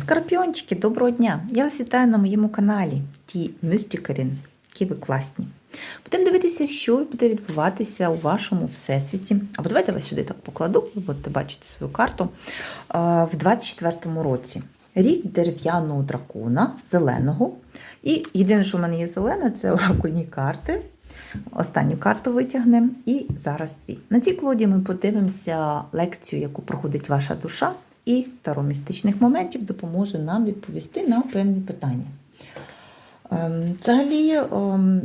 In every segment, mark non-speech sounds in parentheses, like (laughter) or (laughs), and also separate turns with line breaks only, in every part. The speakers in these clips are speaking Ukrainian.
Скорпіончики, доброго дня! Я вас вітаю на моєму каналі Ті Мюстікерін, які ви класні. Будемо дивитися, що буде відбуватися у вашому всесвіті. Або давайте я вас сюди так покладу, ви будете бачити свою карту в 24-му році. Рік дерев'яного дракона, зеленого. І єдине, що в мене є зелене, це оракульні карти. Останню карту витягнемо і зараз дві. На цій колоді ми подивимося лекцію, яку проходить ваша душа, і таро містичних моментів допоможе нам відповісти на певні питання. Ем, Взагалі, ем,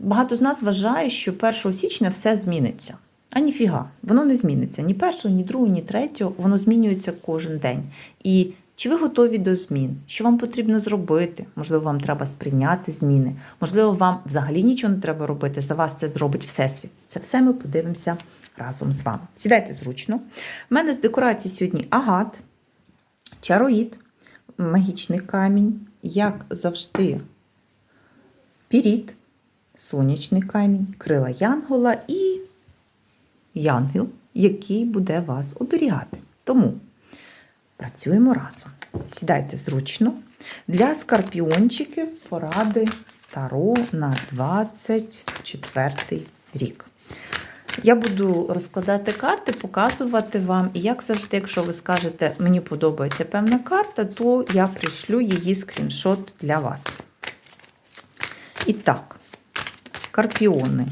багато з нас вважає, що 1 січня все зміниться. А ніфіга, воно не зміниться ні першого, ні другого, ні третього, воно змінюється кожен день. І чи ви готові до змін? Що вам потрібно зробити? Можливо, вам треба сприйняти зміни. Можливо, вам взагалі нічого не треба робити. За вас це зробить Всесвіт. Це все ми подивимося разом з вами. Сідайте зручно. У мене з декорацій сьогодні агат, чароїд, магічний камінь, як завжди, піріт, сонячний камінь, крила янгола і янгел, який буде вас оберігати. Тому працюємо разом. Сідайте зручно. Для скорпіончиків поради Таро на 24 рік. Я буду розкладати карти, показувати вам. І як завжди, якщо ви скажете, мені подобається певна карта, то я прийшлю її скріншот для вас. І так, скорпіони.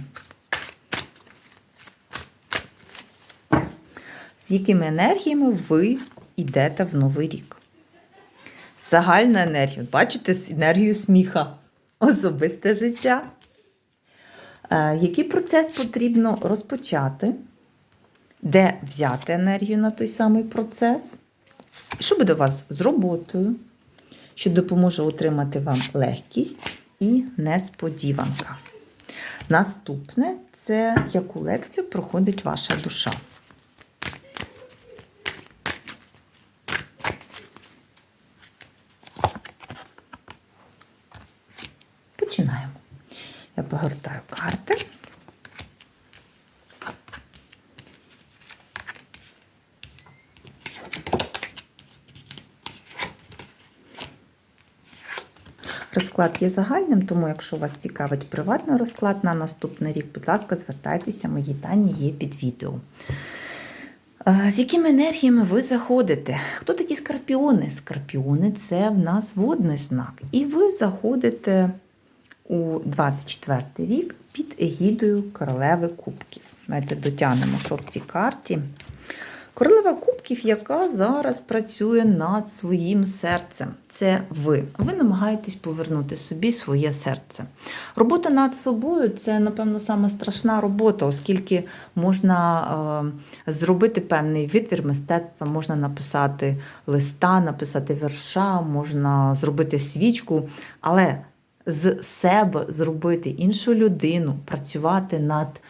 З якими енергіями ви йдете в новий рік? Загальна енергія. Бачите енергію сміха, особисте життя. Е, Який процес потрібно розпочати? Де взяти енергію на той самий процес? Що буде у вас з роботою? Що допоможе отримати вам легкість і несподіванка. Наступне це яку лекцію проходить ваша душа. Починаємо. Я погортаю карти. Розклад є загальним, тому якщо вас цікавить приватний розклад на наступний рік, будь ласка, звертайтеся, мої дані є під відео. З якими енергіями ви заходите? Хто такі скорпіони? Скорпіони це в нас водний знак. І ви заходите у 24 рік під егідою королеви кубків. Давайте дотягнемо, що в цій карті. Королева кубків, яка зараз працює над своїм серцем. Це ви. Ви намагаєтесь повернути собі своє серце. Робота над собою це, напевно, саме страшна робота, оскільки можна е, зробити певний витвір мистецтва, можна написати листа, написати верша, можна зробити свічку, але з себе зробити іншу людину, працювати над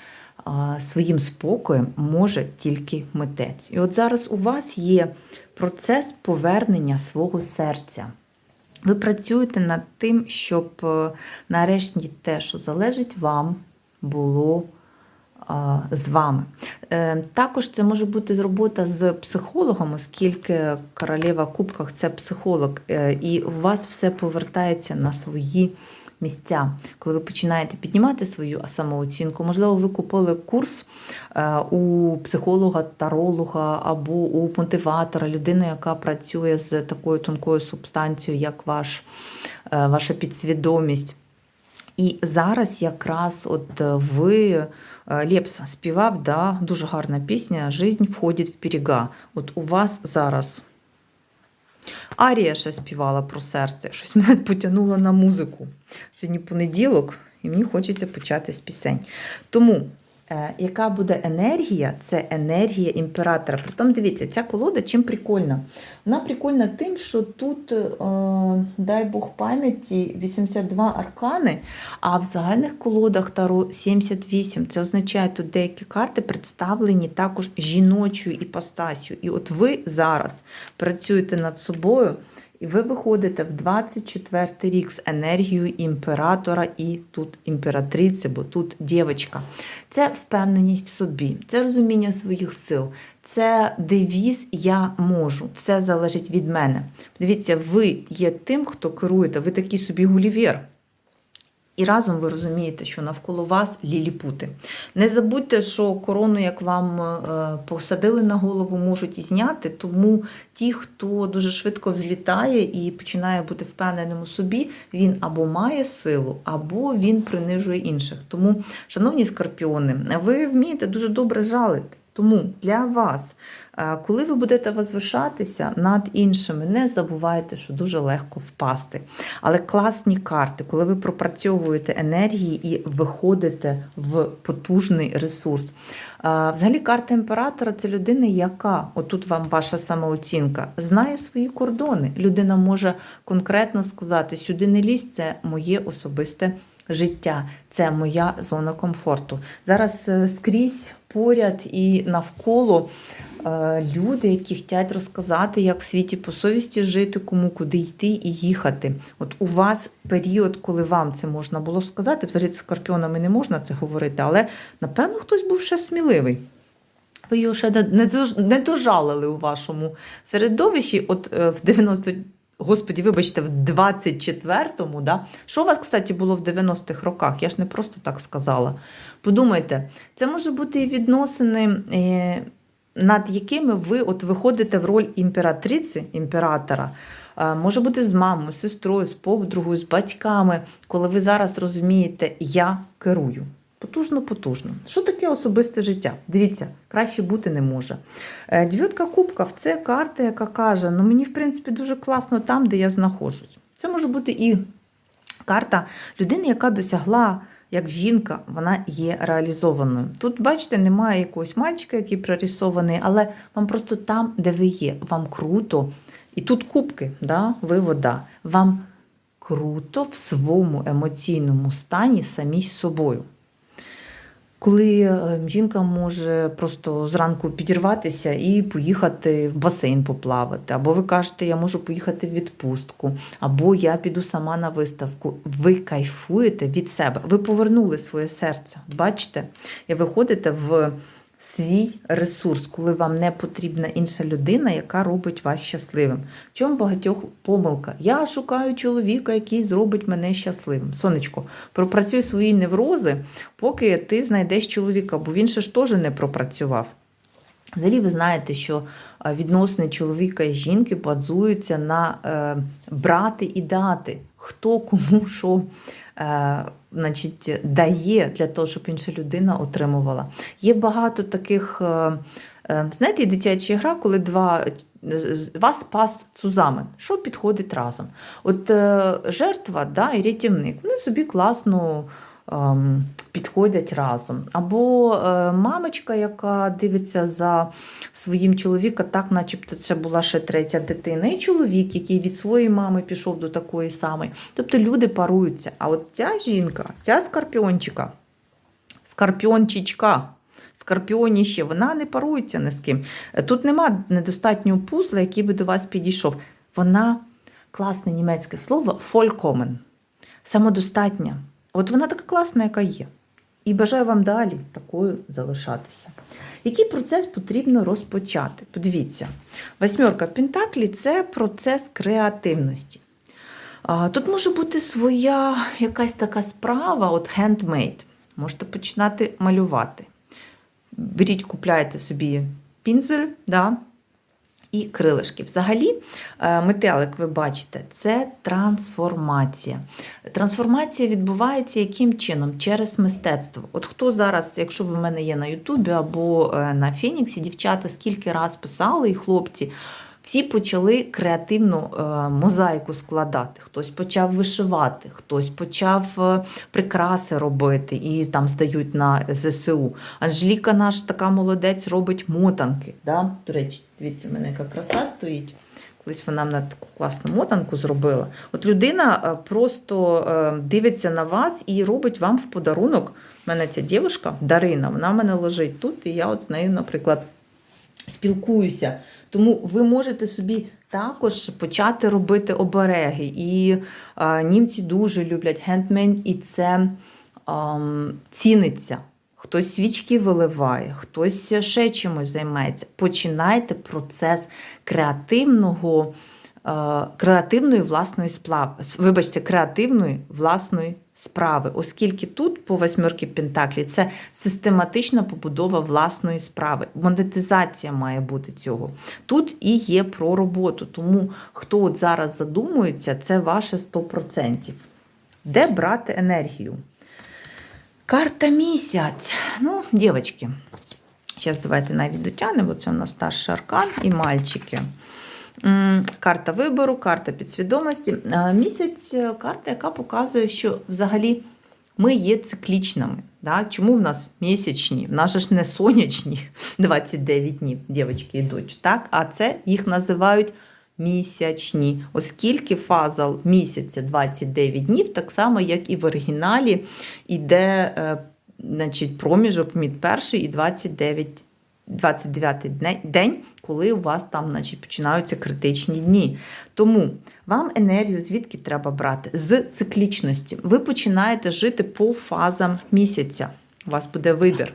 своїм спокоєм може тільки митець. І от зараз у вас є процес повернення свого серця. Ви працюєте над тим, щоб е, нарешті те, що залежить вам, було з вами. Е, також це може бути робота з психологом, оскільки королева Кубках це психолог, е, і у вас все повертається на свої місця, коли ви починаєте піднімати свою самооцінку. Можливо, ви купили курс е, у психолога, таролога або у мотиватора, людини, яка працює з такою тонкою субстанцією, як ваш, ваша підсвідомість. І зараз якраз от ви Лепс співав, да, дуже гарна пісня Жизнь входить в берега. От у вас зараз Арія ще співала про серце. Щось мене потягнуло на музику. Сьогодні понеділок, і мені хочеться почати з пісень. Тому, яка буде енергія, це енергія імператора. Притом, дивіться, ця колода чим прикольна. Вона прикольна тим, що тут, е, дай Бог пам'яті, 82 аркани, а в загальних колодах Таро 78. Це означає, тут деякі карти представлені також жіночою іпостасю. І от ви зараз працюєте над собою. І ви виходите в 24 рік з енергією імператора і тут імператриці, бо тут дівчинка. Це впевненість в собі, це розуміння своїх сил, це девіз Я можу. Все залежить від мене. Дивіться, ви є тим, хто керуєте, ви такий собі гулівер. І разом ви розумієте, що навколо вас ліліпути. Не забудьте, що корону, як вам е, посадили на голову, можуть і зняти. Тому ті, хто дуже швидко взлітає і починає бути впевненим у собі, він або має силу, або він принижує інших. Тому, шановні скорпіони, ви вмієте дуже добре жалити. Тому для вас, е, коли ви будете возвишатися над іншими, не забувайте, що дуже легко впасти. Але класні карти, коли ви пропрацьовуєте енергії і виходите в потужний ресурс. Е, Взагалі, карта імператора це людина, яка, отут вам ваша самооцінка, знає свої кордони. Людина може конкретно сказати: сюди не лізь, це моє особисте життя, це моя зона комфорту. Зараз е, скрізь поряд і навколо е, люди, які хочуть розказати, як в світі по совісті жити, кому куди йти і їхати. От у вас період, коли вам це можна було сказати, взагалі з скорпіонами не можна це говорити, але напевно хтось був ще сміливий. Ви його ще не- дожалили у вашому середовищі, от е, в 90 Господі, вибачте, в 24-му, да? що у вас, кстати, було в 90-х роках? Я ж не просто так сказала. Подумайте, це може бути і відносини, е, над якими ви от виходите в роль імператриці, імператора. Е, Може бути з мамою, з сестрою, з подругою, з батьками, коли ви зараз розумієте, я керую. Потужно, потужно. Що таке особисте життя? Дивіться, краще бути не може. Е, Дев'ятка кубків це карта, яка каже: ну мені, в принципі, дуже класно там, де я знаходжусь. Це може бути і карта людини, яка досягла. Як жінка, вона є реалізованою. Тут, бачите, немає якогось мальчика, який прорисований, але вам просто там, де ви є, вам круто. І тут кубки, да? ви вода. Вам круто в своєму емоційному стані самій з собою. Коли е, жінка може просто зранку підірватися і поїхати в басейн поплавати, або ви кажете, я можу поїхати в відпустку, або я піду сама на виставку. Ви кайфуєте від себе, ви повернули своє серце. Бачите, і виходите в свій ресурс, коли вам не потрібна інша людина, яка робить вас щасливим. В чому багатьох помилка? Я шукаю чоловіка, який зробить мене щасливим. Сонечко, пропрацюй свої неврози, поки ти знайдеш чоловіка, бо він ще ж теж не пропрацював. Взагалі, ви знаєте, що е, відносини чоловіка і жінки базуються на е, брати і дати, хто кому що е, значить, дає для того, щоб інша людина отримувала. Є багато таких, е, е, знаєте, дитяча гра, коли два е, вас спас цузами, що підходить разом. От е, жертва да, і рятівник, вони собі класно підходять разом. Або е, мамочка, яка дивиться за своїм чоловіком, так, начебто це була ще третя дитина, і чоловік, який від своєї мами пішов до такої самої. Тобто люди паруються. А от ця жінка, ця скорпіончика, скорпіончичка. Скорпіоніще, вона не парується ні з ким. Тут нема недостатнього пузла, який би до вас підійшов. Вона класне німецьке слово vollkommen, самодостатня. От вона така класна, яка є. І бажаю вам далі такою залишатися. Який процес потрібно розпочати? Подивіться, восьмерка Пентаклі це процес креативності. Тут може бути своя якась така справа, от handmade. Можете починати малювати. Беріть, купляйте собі пінзель, да, і крилишки. Взагалі, е, метелик, ви бачите, це трансформація. Трансформація відбувається яким чином? Через мистецтво. От хто зараз, якщо ви в мене є на Ютубі або е, на Феніксі, дівчата скільки раз писали, і хлопці. Всі почали креативну е, мозаїку складати. Хтось почав вишивати, хтось почав прикраси робити і там здають на ЗСУ. Анжеліка наш така молодець робить мотанки. Да? До речі, дивіться, в мене яка краса стоїть. Колись вона на таку класну мотанку зробила. От людина е, просто е, дивиться на вас і робить вам в подарунок. У мене ця дівчинка Дарина, вона в мене лежить тут, і я от з нею, наприклад, спілкуюся. Тому ви можете собі також почати робити обереги. І а, німці дуже люблять хендмейд, і це ам, ціниться. Хтось свічки виливає, хтось ще чимось займається. Починайте процес креативного, е, креативної власної справи. Вибачте, креативної власної справи, оскільки тут по восьмерки Пентаклі це систематична побудова власної справи. Монетизація має бути цього. Тут і є про роботу. Тому хто от зараз задумується, це ваше 100%. Де брати енергію? Карта місяць. Ну, дівчатки, зараз давайте навіть дотягнемо, це у нас старший аркан і мальчики. Карта вибору, карта підсвідомості. Е, Місяць карта, яка показує, що взагалі ми є циклічними. Да? Чому в нас місячні? В нас ж не сонячні (laughs) 29 днів, дівчатки йдуть, так? а це їх називають місячні, оскільки фаза місяця 29 днів, так само, як і в оригіналі, іде е, значить, проміжок від перший і 29 29 день, коли у вас там значить, починаються критичні дні. Тому вам енергію звідки треба брати? З циклічності. Ви починаєте жити по фазам місяця. У вас буде вибір.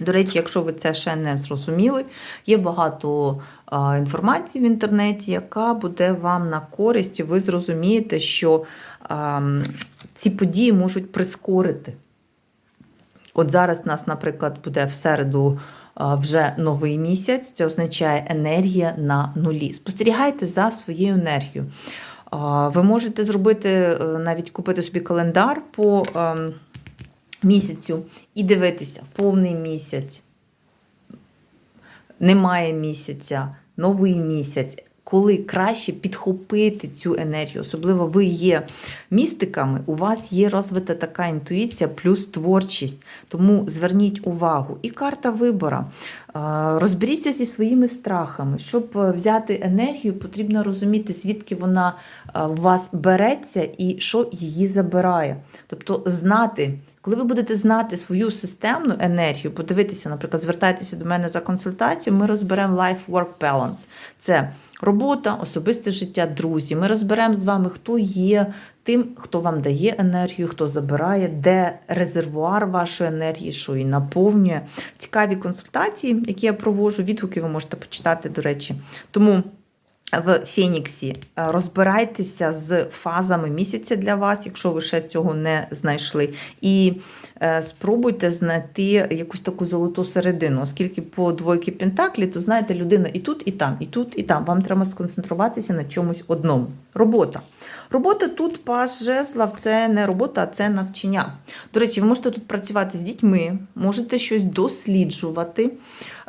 До речі, якщо ви це ще не зрозуміли, є багато інформації в інтернеті, яка буде вам на користь, і ви зрозумієте, що ці події можуть прискорити. От зараз у нас, наприклад, буде в середу вже новий місяць, це означає енергія на нулі. Спостерігайте за своєю енергією. Ви можете зробити, е, навіть купити собі календар по ем, місяцю і дивитися повний місяць, немає місяця, новий місяць. Коли краще підхопити цю енергію, особливо ви є містиками, у вас є розвита така інтуїція плюс творчість. Тому зверніть увагу. І карта вибора. Е, Розберіться зі своїми страхами. Щоб е, взяти енергію, потрібно розуміти, звідки вона е, у вас береться і що її забирає. Тобто знати. Коли ви будете знати свою системну енергію, подивитися, наприклад, звертайтеся до мене за консультацією, ми розберемо life-work balance. Це робота, особисте життя, друзі. Ми розберемо з вами, хто є тим, хто вам дає енергію, хто забирає, де резервуар вашої енергії, що її наповнює. Цікаві консультації, які я проводжу, відгуки ви можете почитати, до речі. Тому в Феніксі е, розбирайтеся з фазами місяця для вас, якщо ви ще цього не знайшли. І е, спробуйте знайти якусь таку золоту середину, оскільки по двойки Пентаклі, то знаєте, людина і тут, і там, і тут, і там. Вам треба сконцентруватися на чомусь одному. Робота. Робота тут паж жезлов, це не робота, а це навчання. До речі, ви можете тут працювати з дітьми, можете щось досліджувати.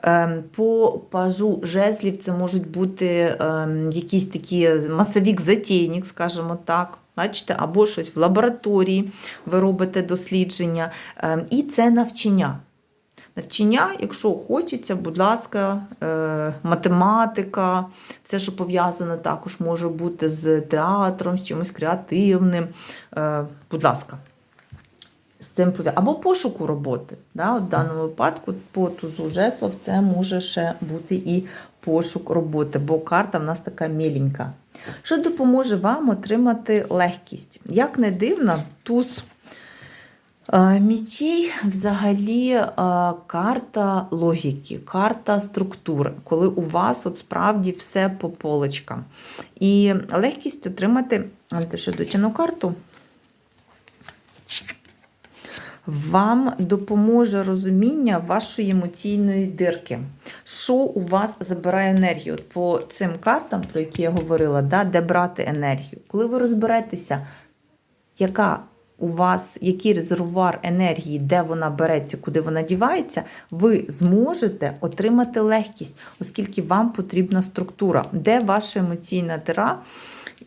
Ем, По пажу жезлів це можуть бути ем, якісь такі масовік затейник, скажімо так. Бачите, або щось в лабораторії ви робите дослідження. Ем, І це навчання. Навчання, якщо хочеться, будь ласка, е, математика, все, що пов'язано, також може бути з театром, з чимось креативним. Е, Будь ласка, з цим. Або пошуку роботи. Да? От в даному випадку по тузу жеслов це може ще бути і пошук роботи, бо карта в нас така міленька. Що допоможе вам отримати легкість? Як не дивно, туз мічей взагалі е, карта логіки, карта структури, коли у вас от справді все по полочкам. І легкість отримати, Давайте ще дотяну карту. Вам допоможе розуміння вашої емоційної дирки. Що у вас забирає енергію? От по цим картам, про які я говорила, да, де брати енергію. Коли ви розберетеся, яка у вас, який резервуар енергії, де вона береться, куди вона дівається, ви зможете отримати легкість, оскільки вам потрібна структура, де ваша емоційна дира.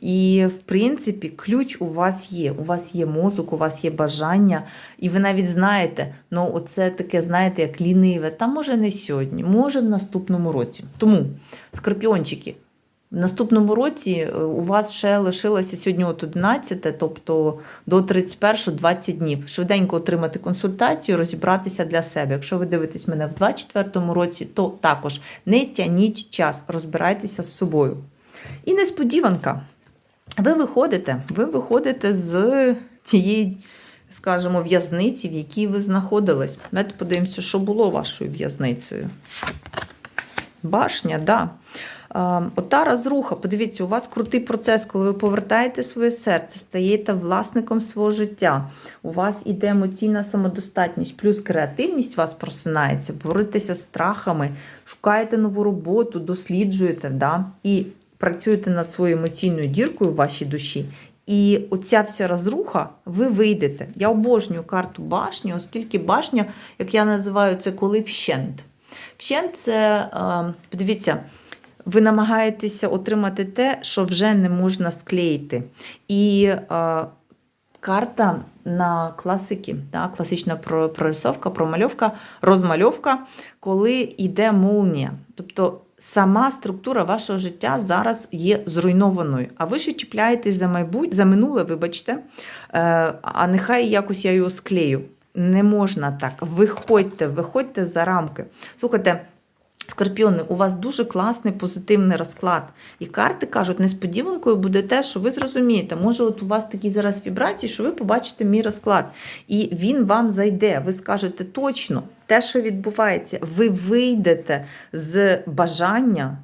І, в принципі, ключ у вас є. У вас є мозок, у вас є бажання, і ви навіть знаєте, ну, оце таке, знаєте, як ліниве. Та може не сьогодні, може в наступному році. Тому, скорпіончики, В наступному році е, у вас ще лишилося сьогодні от 11, тобто до 31 20 днів. Швиденько отримати консультацію, розібратися для себе. Якщо ви дивитесь мене в 24 році, то також не тяніть час, розбирайтеся з собою. І несподіванка. Ви виходите, ви виходите з тієї, скажімо, в'язниці, в якій ви знаходились. Давайте подивимося, що було вашою в'язницею. Башня, да. Ота розруха, подивіться, у вас крутий процес, коли ви повертаєте своє серце, стаєте власником свого життя. У вас іде емоційна самодостатність, плюс креативність у вас просинається, боретеся з страхами, шукаєте нову роботу, досліджуєте, да? і працюєте над своєю емоційною діркою в вашій душі. І оця вся розруха, ви вийдете. Я обожнюю карту башні, оскільки башня, як я називаю, це коли вщент. Вщент це, подивіться, ви намагаєтеся отримати те, що вже не можна склеїти. І е, карта на класики, да, класична прорисовка, промальовка, розмальовка, коли йде молнія. Тобто сама структура вашого життя зараз є зруйнованою. А ви ще чіпляєтесь за майбутнє, за минуле, вибачте, е, а нехай якось я його склею. Не можна так. Виходьте, виходьте за рамки. Слухайте. Скорпіони, у вас дуже класний позитивний розклад. І карти кажуть, несподіванкою буде те, що ви зрозумієте, може, от у вас такі зараз вібрації, що ви побачите мій розклад. І він вам зайде. Ви скажете точно, те, що відбувається, ви вийдете з бажання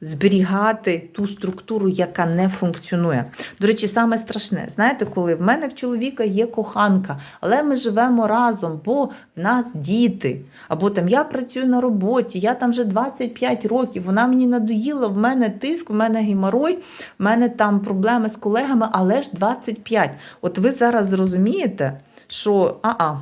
зберігати ту структуру, яка не функціонує. До речі, саме страшне, знаєте, коли в мене в чоловіка є коханка, але ми живемо разом, бо в нас діти. Або там я працюю на роботі, я там вже 25 років, вона мені надоїла, в мене тиск, в мене геморой, в мене там проблеми з колегами, але ж 25. От ви зараз зрозумієте, що а-а.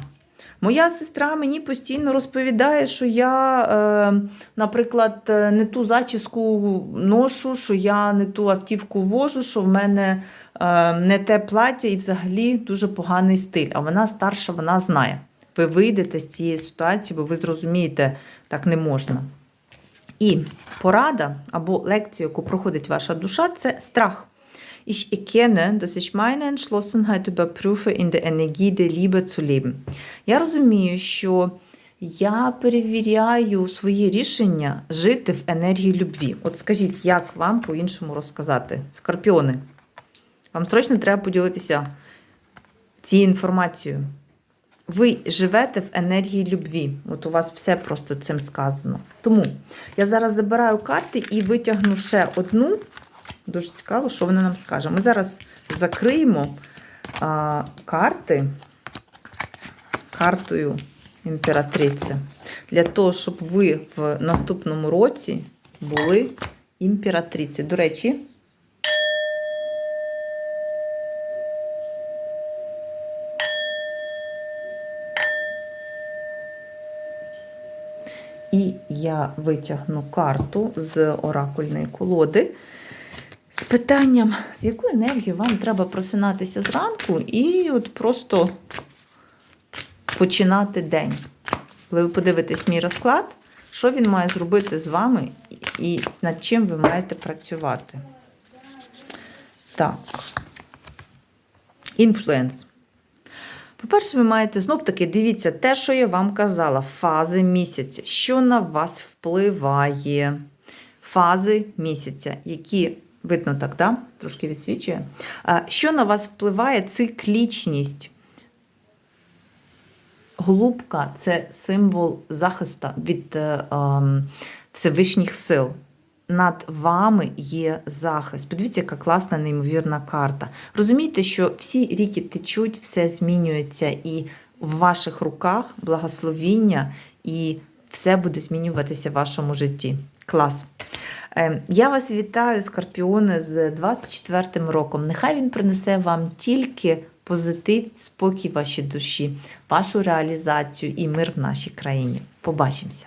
Моя сестра мені постійно розповідає, що я, е, наприклад, не ту зачіску ношу, що я не ту автівку вожу, що в мене е, не те плаття і взагалі дуже поганий стиль. А вона старша, вона знає. Ви вийдете з цієї ситуації, бо ви зрозумієте, так не можна. І порада або лекція, яку проходить ваша душа, це страх. Ich erkenne, dass ich meine Entschlossenheit überprüfe, in der Energie der Liebe zu leben. Я розумію, що я перевіряю свої рішення жити в енергії любві. От скажіть, як вам по-іншому розказати? Скорпіони, вам срочно треба поділитися цією інформацією. Ви живете в енергії любві. От у вас все просто цим сказано. Тому я зараз забираю карти і витягну ще одну. Дуже цікаво, що вона нам скаже. Ми зараз закриємо а, карти картою імператриці. Для того, щоб ви в наступному році були імператриці. До речі, і я витягну карту з оракульної колоди з питанням, з якою енергією вам треба просинатися зранку і от просто починати день. Коли ви подивитесь мій розклад, що він має зробити з вами і над чим ви маєте працювати. Так. Інфлюенс. По-перше, ви маєте знов-таки дивіться те, що я вам казала, фази місяця, що на вас впливає. Фази місяця, які, видно так, да? трошки відсвічує. Що на вас впливає циклічність? Голубка це символ захисту від е, ем, Всевишніх сил. Над вами є захист. Подивіться, яка класна, неймовірна карта. Розумієте, що всі ріки течуть, все змінюється, і в ваших руках благословіння, і все буде змінюватися в вашому житті. Клас. Е, Я вас вітаю, Скорпіони, з 24 роком. Нехай він принесе вам тільки позитив, спокій вашій душі, вашу реалізацію і мир в нашій країні. Побачимося!